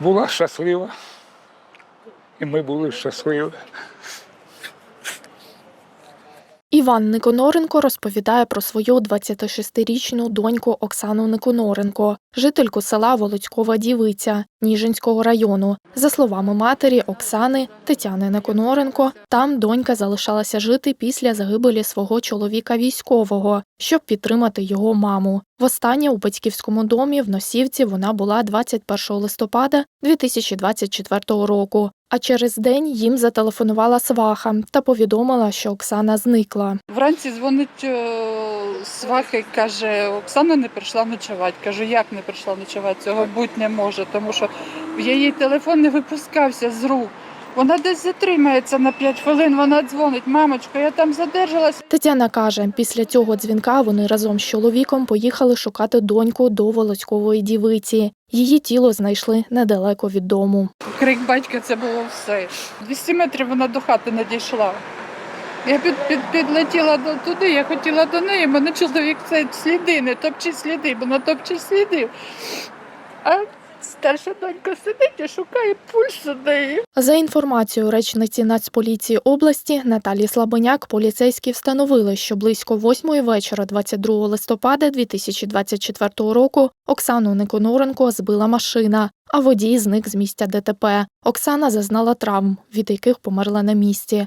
була щаслива. І ми були щасливі. Іван Никоноренко розповідає про свою 26-річну доньку Оксану Никоноренко, жительку села Володькова Дівиця Ніжинського району. За словами матері Оксани Тетяни Никоноренко, там донька залишалася жити після загибелі свого чоловіка військового, щоб підтримати його маму. Востаннє у батьківському домі в Носівці вона була 21 листопада 2024 року. А через день їм зателефонувала сваха та повідомила, що Оксана зникла. Вранці дзвонить е, сваха і каже, Оксана не прийшла ночувати. Кажу, як не прийшла ночувати? Цього бути не може, тому що її телефон не випускався з рук. Вона десь затримається на 5 хвилин, вона дзвонить, мамочка, я там задержалась. Тетяна каже, після цього дзвінка вони разом з чоловіком поїхали шукати доньку до Волоцькової дівиці. Її тіло знайшли недалеко від дому. Крик батька це було все. 200 метрів вона до хати не дійшла. Я під, під, підлетіла до, туди, я хотіла до неї, мене чоловік це сліди, не топчи сліди, бо на топче сліди. А старша донька сидить і шукає пульс неї. За інформацією речниці Нацполіції області Наталі Слабеняк, поліцейські встановили, що близько восьмої вечора, 22 листопада 2024 року, Оксану Никоноренко збила машина, а водій зник з місця ДТП. Оксана зазнала травм, від яких померла на місці.